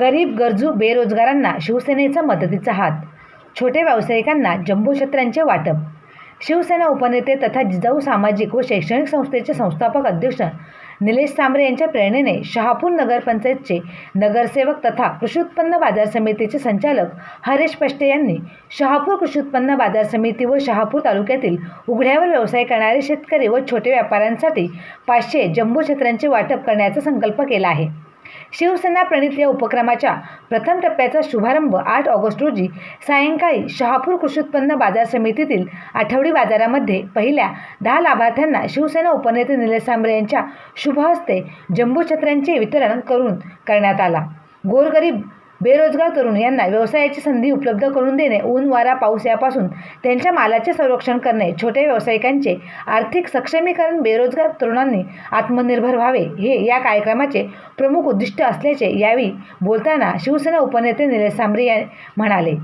गरीब गरजू बेरोजगारांना शिवसेनेचा मदतीचा हात. छोट्या व्यावसायिकांना जम्बो छत्रांचे वाटप. शिवसेना उपनेते तथा जिजाऊ सामाजिक व शैक्षणिक संस्थेचे संस्थापक अध्यक्ष निलेश सांबरे यांच्या प्रेरणेने शहापूर नगरपंचायतचे नगरसेवक तथा कृषी उत्पन्न बाजार समितीचे संचालक हरेश पष्टे यांनी शहापूर कृषी उत्पन्न बाजार समिती व शहापूर तालुक्यातील उघड्यावर व्यवसाय करणारे शेतकरी व छोटे व्यापाऱ्यांसाठी पाचशे जम्बो क्षेत्रांचे वाटप करण्याचा संकल्प केला आहे. शिवसेना प्रणित या उपक्रमाच्या प्रथम टप्प्याचा शुभारंभ आठ ऑगस्ट रोजी सायंकाळी शहापूर कृषी उत्पन्न बाजार समितीतील आठवडी बाजारामध्ये पहिल्या दहा लाभार्थ्यांना शिवसेना उपनेते निलेश सांबरे यांच्या शुभहस्ते जम्बो छत्र्यांचे वितरण करून करण्यात आला. गोरगरीब बेरोजगार तरुण यांना व्यवसायाची संधी उपलब्ध करून देणे ऊन वारा पाऊस यापासून त्यांच्या मालाचे संरक्षण करणे छोट्या व्यावसायिकांचे आर्थिक सक्षमीकरण बेरोजगार तरुणांनी आत्मनिर्भर व्हावे हे या कार्यक्रमाचे प्रमुख उद्दिष्ट असल्याचे यावेळी बोलताना शिवसेना उपनेते निलेश सांबरे म्हणाले.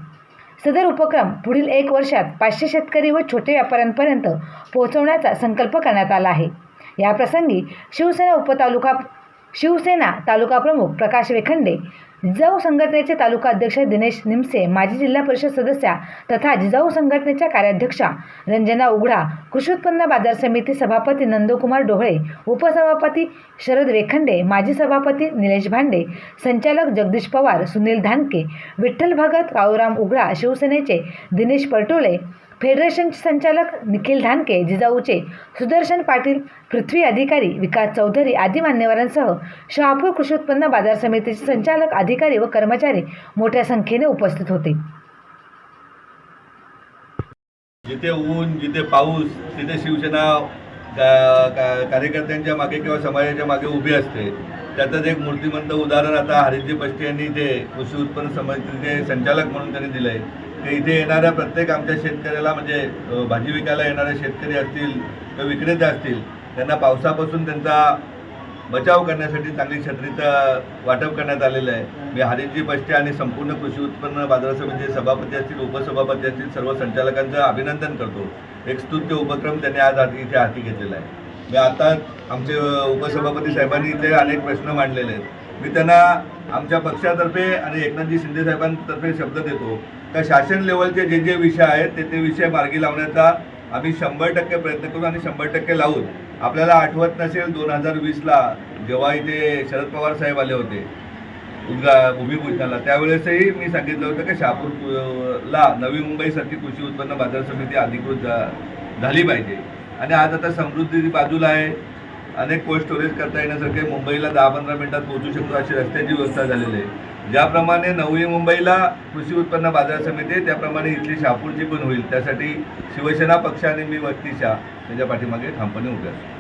सदर उपक्रम पुढील एक वर्षात पाचशे शेतकरी व छोटे व्यापाऱ्यांपर्यंत पोहोचवण्याचा संकल्प करण्यात आला आहे. याप्रसंगी शिवसेना उपतालुका शिवसेना तालुका प्रमुख प्रकाश वेखंडे जिजाऊ संघटनेचे तालुका अध्यक्ष दिनेश निमसे माजी जिल्हा परिषद सदस्या तथा जिजाऊ संघटनेच्या कार्याध्यक्षा रंजना उघडा कृषी उत्पन्न बाजार समिती सभापती नंदकुमार डोहळे उपसभापती शरद वेखंडे माजी सभापती निलेश भांडे संचालक जगदीश पवार सुनील धानके विठ्ठल भगत रावराम उघडा शिवसेनेचे दिनेश परटोळे फेडरेशनचे संचालक निखिल धानके जिजाऊचे सुदर्शन पाटील पृथ्वी अधिकारी विकास चौधरी आदी मान्यवरांसह शहापूर कृषी उत्पन्न बाजार समितीचे संचालक अधिकारी व कर्मचारी मोठ्या संख्येने उपस्थित होते. जिथे ऊन जिथे पाऊस तिथे शिवसेना कार्यकर्त्यांच्या मागे किंवा समाजाच्या मागे उभी असते. त्यातच एक मूर्तिमंत उदाहरण आता हरिजी पष्टे यांनी ते कृषी उत्पन्न समितीचे संचालक म्हणून त्यांनी दिलं आहे इथे येणाऱ्या प्रत्येक आमच्या शेतकऱ्याला म्हणजे भाजी विकायला येणारे शेतकरी असतील किंवा विक्रेते असतील त्यांना पावसापासून त्यांचा बचाव करण्यासाठी चांगली छत्रीचं वाटप करण्यात आलेलं आहे. मी हरिजी बस्टे आणि संपूर्ण कृषी उत्पन्न बाजार समितीचे सभापती असतील उपसभापती असतील सर्व संचालकांचं अभिनंदन करतो. एक स्तुत्य उपक्रम त्यांनी आज हाती इथे हाती घेतलेला आहे. मी आता आमचे उपसभापती साहेबांनी इथे अनेक प्रश्न मांडलेले आहेत. मी त्यांना आमच्या पक्षातर्फे आणि एकनाथजी शिंदे साहेबांतर्फे शब्द देतो. तर शासन लेवलचे जे जे विषय आहेत ते ते विषय मार्गी लावण्याचा आम्ही शंभर टक्के प्रयत्न करू आणि शंभर टक्के लावून आपल्याला आठवत नसेल दोन हजार वीसला जेव्हा इथे शरद पवार साहेब आले होते उद्गा भूमिपूजनाला त्यावेळेसही मी सांगितलं होतं की शहापूरला नवी मुंबईसारखी कृषी उत्पन्न बाजार समिती अधिकृत झाली पाहिजे. आणि आज आता समृद्धी बाजूला आहे. अनेक कोल्ड स्टोरेज करता येण्यासारखे मुंबईला दहा पंधरा मिनिटात पोहोचू शकतो अशी रस्त्याची व्यवस्था झालेली आहे. ज्याप्रमाणे नवी मुंबईला कृषी उत्पन्न बाजार समिती त्याप्रमाणे इथली शहापूरची पण होईल. त्यासाठी शिवसेना पक्ष आणि मी व्यक्तिशा त्याच्या पाठीमागे ठामपणे उभे असतो